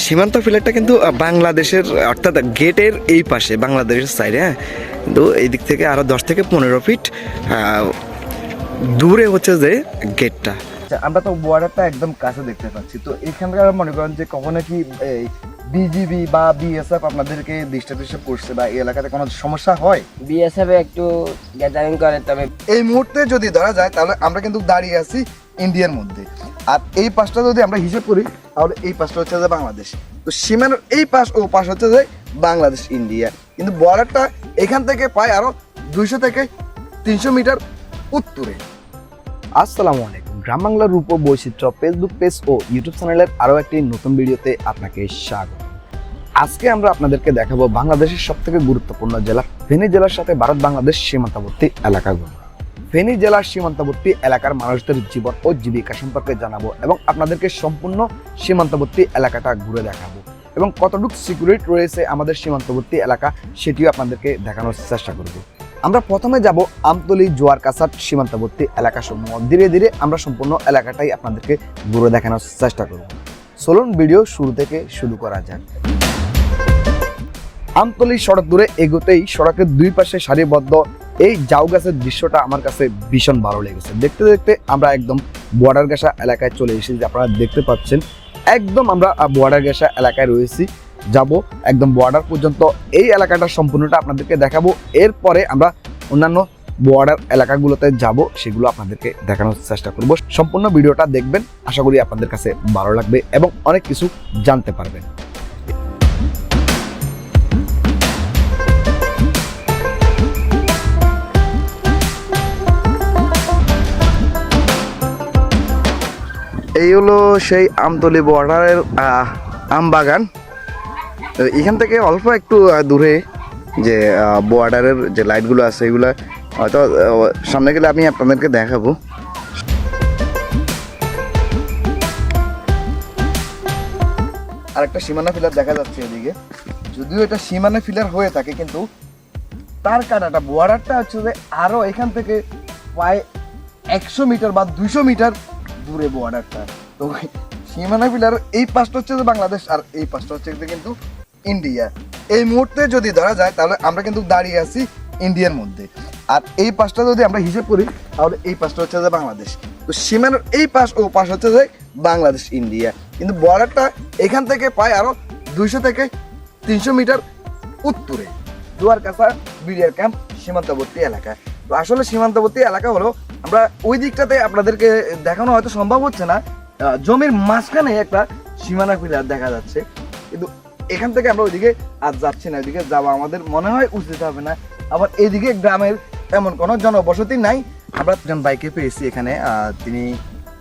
সীমান্ত ফিলারটা কিন্তু বাংলাদেশের অর্থাৎ গেটের এই পাশে বাংলাদেশের সাইডে হ্যাঁ? কিন্তু এই দিক থেকে আরও দশ থেকে পনেরো ফিট দূরে হচ্ছে যে গেটটা আচ্ছা আমরা তো বর্ডারটা একদম কাছে দেখতে পাচ্ছি। তো এখানকার মনে করেন যে কখনো কি এই বিজিবি বা বিএসএফ আপনাদেরকে ডিস্টার্ব টিস্টার্ব করছে বা এই এলাকাতে কোনো সমস্যা হয়? বিএসএফ একটু গ্যাদারিং করে তবে এই মুহূর্তে যদি ধরা যায় তাহলে আমরা কিন্তু দাঁড়িয়ে আছি ইন্ডিয়ার মধ্যে। আর এই পাশটা যদি আমরা হিসেব করি, তাহলে এই পাশটা হচ্ছে যে বাংলাদেশ। তো সীমানার এই পাশ ও পাশ হচ্ছে যে বাংলাদেশ, ইন্ডিয়া। কিন্তু বর্ডারটা এখান থেকে প্রায় আরও দুইশো থেকে তিনশো মিটার উত্তরে। আসসালামু আলাইকুম। গ্রাম বাংলার রূপ বৈচিত্র্য ফেসবুক পেজ ও ইউটিউব চ্যানেলের আরও একটি নতুন ভিডিওতে আপনাকে স্বাগত। আজকে আমরা আপনাদেরকে দেখাবো বাংলাদেশের সব থেকে গুরুত্বপূর্ণ জেলা, ফেনী জেলার সাথে ভারত বাংলাদেশ সীমান্তবর্তী এলাকাগুলো। ফেনী জেলার সীমান্তবর্তী এলাকার মানুষদের জীবন ও জীবিকা সম্পর্কে জানাব এবং আপনাদেরকে সম্পূর্ণ সীমান্তবর্তী এলাকাটা ঘুরে দেখাবো। এবং কতটুকু সিকিউরিটি রয়েছে আমাদের সীমান্তবর্তী এলাকা সেটিও আপনাদেরকে দেখানোর চেষ্টা করব। আমরা প্রথমে যাব আমতলি জোয়ার কাছার সীমান্তবর্তী এলাকা সমূহ ধীরে ধীরে আমরা সম্পূর্ণ এলাকাটাই আপনাদেরকে ঘুরে দেখানোর চেষ্টা করব। চলুন ভিডিও শুরু থেকে শুরু করা যাক। আমতলি সড়ক দূরে এগোতেই সড়কের দুই পাশে সারিবদ্ধ এই জাউ গাছের দৃশ্যটা আমার কাছে ভীষণ ভালো লেগেছে। দেখতে দেখতে আমরা একদম বর্ডার ঘেঁষা এলাকায় চলে এসেছি, যে আপনারা দেখতে পাচ্ছেন। একদম আমরা বর্ডার ঘেঁষা এলাকায় রয়েছি, যাব একদম বর্ডার পর্যন্ত। এই এলাকাটা সম্পূর্ণটা আপনাদেরকে দেখাবো। এরপরে আমরা অন্যান্য বর্ডার এলাকাগুলোতে যাব, সেগুলো আপনাদেরকে দেখানোর চেষ্টা করব। সম্পূর্ণ ভিডিওটা দেখবেন, আশা করি আপনাদের কাছে ভালো লাগবে এবং অনেক কিছু জানতে পারবেন। এই হলো সেই আমতলি বর্ডারের আম বাগান। এখান থেকে অল্প একটু দূরে যে বর্ডারের যে লাইটগুলো আছে, এগুলো হয়তো সামনে গেলে আমি আপনাদেরকে দেখাবো। আর একটা সীমানা ফিলার দেখা যাচ্ছে এদিকে। যদিও এটা সীমানা ফিলার হয়ে থাকে, কিন্তু তার কাটাটা বর্ডারটা হচ্ছে যে আরও এখান থেকে প্রায় একশো মিটার বা দুইশো মিটার দূরে বর্ডারটা তো সীমানা ফিলার এই পাশটা হচ্ছে যে বাংলাদেশ আর এই পাশটা হচ্ছে কিন্তু ইন্ডিয়া। এই মুহূর্তে যদি ধরা যায়, তাহলে আমরা কিন্তু দাঁড়িয়ে আছি ইন্ডিয়ার মধ্যে। আর এই পাশটা যদি আমরা হিসেব করি, তাহলে এই পাশটা হচ্ছে যে বাংলাদেশ। তো সীমানার এই পাশ ও পাশ হচ্ছে যে বাংলাদেশ, ইন্ডিয়া। কিন্তু বর্ডারটা এখান থেকে প্রায় আরও দুইশো থেকে তিনশো মিটার উত্তরে। দুয়ারকাছা বিডিআর ক্যাম্প, সীমান্তবর্তী এলাকা। তো আসলে সীমান্তবর্তী এলাকা হলো, আমরা ওই দিকটাতে আপনাদেরকে দেখানো হয়তো সম্ভব হচ্ছে না জমির মাঝখানে একটা সীমানা ফিলার দেখা যাচ্ছে। কিন্তু এখান থেকে আমরা ওইদিকে আর যাচ্ছি না ওইদিকে যাওয়া আমাদের মনে হয় উচিত হবে না। আবার এইদিকে গ্রামের এমন কোনো জনবসতি নাই। আমরা একজন বাইকে পেয়েছি এখানে তিনি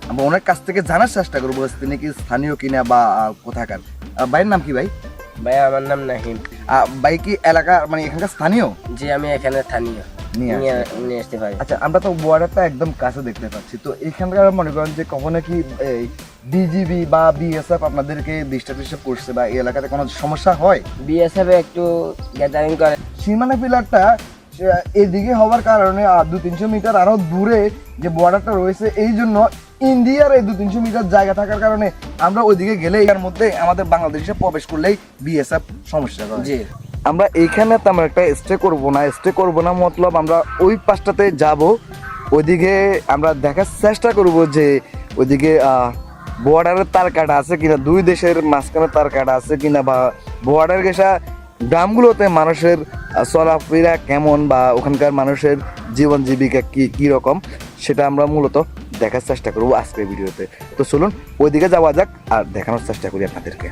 আমরা ওনার কাছ থেকে জানার চেষ্টা করব তিনি কি স্থানীয় কিনা বা কোথাকার। ভাইয়ের নাম কি ভাই? ভাই আমার নাম নাহিম। ভাই কি এলাকা মানে এখানকার স্থানীয়? যে আমি এখানে স্থানীয়। নিয়ে নিয়ে আসতে পারি আচ্ছা আমরা তো বর্ডারটা একদম কাছে দেখতে পাচ্ছি। তো এখানকার মনে করেন যে কখনো কি এই বিজিবি বা বিএসএফ আপনাদেরকে ডিস্টার্ব টিস্টার্ব করছে বা এই এলাকাতে কোনো সমস্যা হয়? বিএসএফ একটু গ্যাদারিং করে। সীমানা পিলারটা এদিকে হওয়ার কারণে আর দু তিনশো মিটার আরও দূরে যে বর্ডারটা রয়েছে এই জন্য ইন্ডিয়ার এই দু তিনশো মিটার জায়গা থাকার কারণে আমরা ওইদিকে গেলে এর মধ্যে আমাদের বাংলাদেশে প্রবেশ করলেই বিএসএফ সমস্যা করে আমরা এইখানে তেমন একটা স্টে করব না স্টে করব না মতলব আমরা ওই পাশটাতে যাব। ওইদিকে আমরা দেখার চেষ্টা করব যে ওইদিকে বর্ডারের তার কাটা আছে কিনা, দুই দেশের মাঝখানে তার কাটা আছে কিনা বা বর্ডার গেসা গ্রামগুলোতে মানুষের চলাফেরা কেমন বা ওখানকার মানুষের জীবন জীবিকা কী, কি রকম সেটা আমরা মূলত দেখার চেষ্টা করব আজকের ভিডিওতে। তো চলুন, ওইদিকে যাওয়া যাক আর দেখানোর চেষ্টা করি আপনাদেরকে।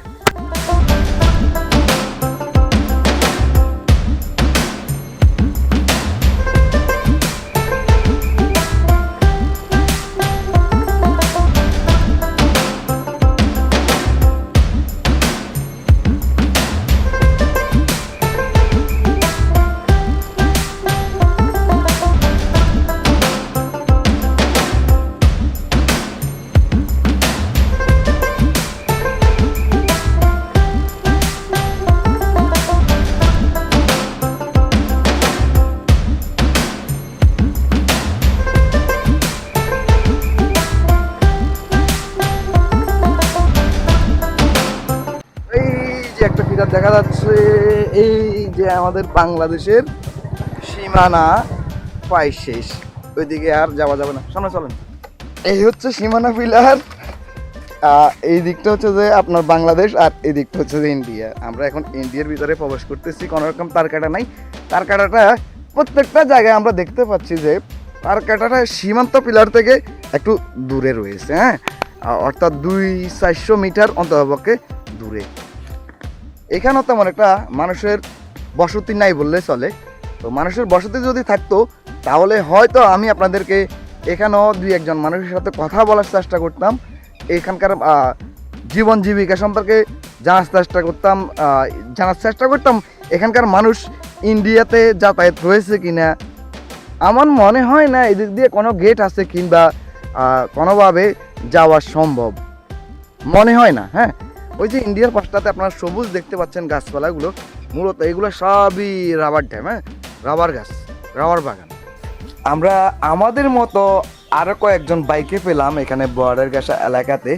কি একটা ফিগার দেখা যাচ্ছে, এই যে আমাদের বাংলাদেশের সীমানা প্রায় শেষ। ওইদিকে আর যাওয়া যাবে না। সামনে চলেন। এই হচ্ছে সীমানা পিলার। এই দিকটা হচ্ছে যে আপনার বাংলাদেশ আর এই দিকটা হচ্ছে যে ইন্ডিয়া। আমরা এখন ইন্ডিয়ার ভিতরে প্রবেশ করতেছি, কোনো রকম তার কাটা নাই। তার কাটাটা প্রত্যেকটা জায়গায় আমরা দেখতে পাচ্ছি যে তার কাটাটা সীমান্ত পিলার থেকে একটু দূরে রয়েছে হ্যাঁ? অর্থাৎ দুই চারশো মিটার অন্ততপক্ষে দূরে। এখানেও তেমন একটা মানুষের বসতি নাই বললে চলে। তো মানুষের বসতি যদি থাকতো, তাহলে হয়তো আমি আপনাদেরকে এখানেও দুই একজন মানুষের সাথে কথা বলার চেষ্টা করতাম। এখানকার জীবন জীবিকা সম্পর্কে জানার চেষ্টা করতাম জানার চেষ্টা করতাম, এখানকার মানুষ ইন্ডিয়াতে যাতায়াত হয়েছে কিনা। আমার মনে হয় না এদিক দিয়ে কোনো গেট আছে কিংবা কোনোভাবে যাওয়া সম্ভব। মনে হয় না হ্যাঁ? ওই যে ইন্ডিয়ার পাশটাতে আপনারা সবুজ দেখতে পাচ্ছেন গাছপালাগুলো মূলত এগুলো সবই রাবার ড্যাম হ্যাঁ? রাবার গাছ রাবার বাগান। আমরা আমাদের মতো আরও কয়েকজন বাইকে পেলাম এখানে বর্ডার গাছা এলাকাতে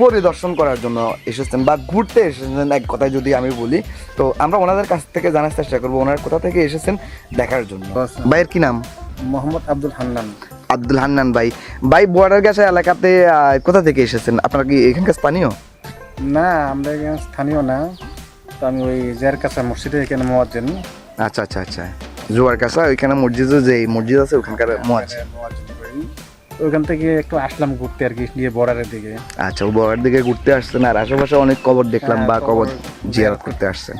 পরিদর্শন করার জন্য এসেছেন বা ঘুরতে এসেছেন এক কথায় যদি আমি বলি। তো আমরা ওনাদের কাছ থেকে জানার চেষ্টা করব ওনারা কোথা থেকে এসেছেন দেখার জন্য। ভাইয়ের কি নাম? মোহাম্মদ আব্দুল হান্নান। আব্দুল হান্নান ভাই। ভাই বর্ডার গাছা এলাকাতে কোথা থেকে এসেছেন? আপনারা কি এখানকার স্থানীয়? না আমরা এখানে স্থানীয় না। তো আমি ওই জের কাছা মসজিদে এখানে মোয়াজ্জেন আচ্ছা আচ্ছা আচ্ছা। জোয়ার কাছা ওইখানে মসজিদে যে মসজিদ আছে ওখানকার মোয়াজ মোয়াজ্জেন ওইখান থেকে একটু আসলাম ঘুরতে আর কি নিয়ে বর্ডারের দিকে। আচ্ছা বর্ডার দিকে ঘুরতে আসছেন আর আশেপাশে অনেক কবর দেখলাম বা হ্যাঁ, কবর কবর জিয়ারত করতে আসছেন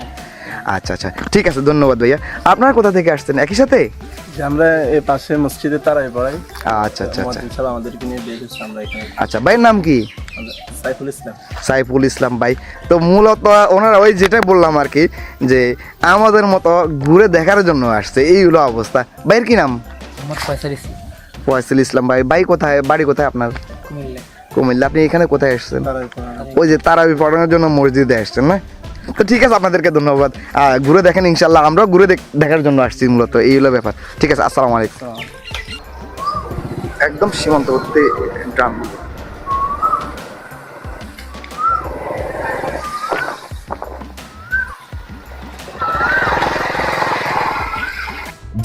আচ্ছা আচ্ছা। ঠিক আছে ধন্যবাদ ভাইয়া। আপনারা কোথা থেকে আসছেন? একই সাথে? আমরা এই পাশে মসজিদে তারাই পড়াই। আচ্ছা আচ্ছা আচ্ছা। আমাদেরকে নিয়ে দিয়ে গেছে আমরা এখানে। আচ্ছা ভাইয়ের নাম কি? সাইফুল ইসলাম। সাইফুল ইসলাম ভাই। তো মূলত ওনারা ওই যেটা বললাম আর কি যে আমাদের মতো ঘুরে দেখার জন্য আসছে। এই হলো অবস্থা। ভাইয়ের কি নাম? মোহাম্মদ ফয়সাল ইসলাম। ফয়সুল ইসলাম ভাই। ভাই কোথায়? বাড়ি কোথায় আপনার? কুমিল্লা। কুমিল্লা। আপনি এখানে কোথায় আসছেন ওই যে তারাবি পড়ানোর জন্য মসজিদে আসছেন না? তো ঠিক আছে, আপনাদেরকে ধন্যবাদ। ঘুরে দেখেন ইনশাল্লাহ আমরাও ঘুরে দেখ- দেখার জন্য আসছি মূলত, এই হলো ব্যাপার। ঠিক আছে, আসসালামু আলাইকুম। একদম সীমান্তবর্তী গ্রাম।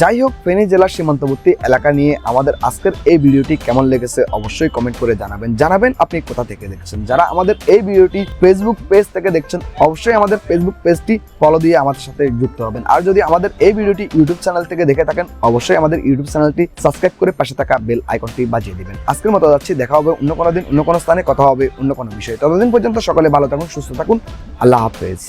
যাই হোক ফেনী জেলার সীমান্তবর্তী এলাকা নিয়ে আমাদের আজকের এই ভিডিওটি কেমন লেগেছে অবশ্যই কমেন্ট করে জানাবেন। জানাবেন আপনি কোথা থেকে দেখছেন। যারা আমাদের এই ভিডিওটি ফেসবুক পেজ থেকে দেখছেন, অবশ্যই আমাদের ফেসবুক পেজটি ফলো দিয়ে আমাদের সাথে যুক্ত হবেন। আর যদি আমাদের এই ভিডিওটি ইউটিউব চ্যানেল থেকে দেখে থাকেন, অবশ্যই আমাদের ইউটিউব চ্যানেলটি সাবস্ক্রাইব করে পাশে থাকা বেল আইকনটি বাজিয়ে দিবেন। আজকের মতো যাচ্ছি, দেখা হবে অন্য কোনো দিন, অন্য কোনো স্থানে, কথা হবে অন্য কোনো বিষয়ে। ততদিন পর্যন্ত সকলে ভালো থাকুন, সুস্থ থাকুন। আল্লাহ হাফেজ।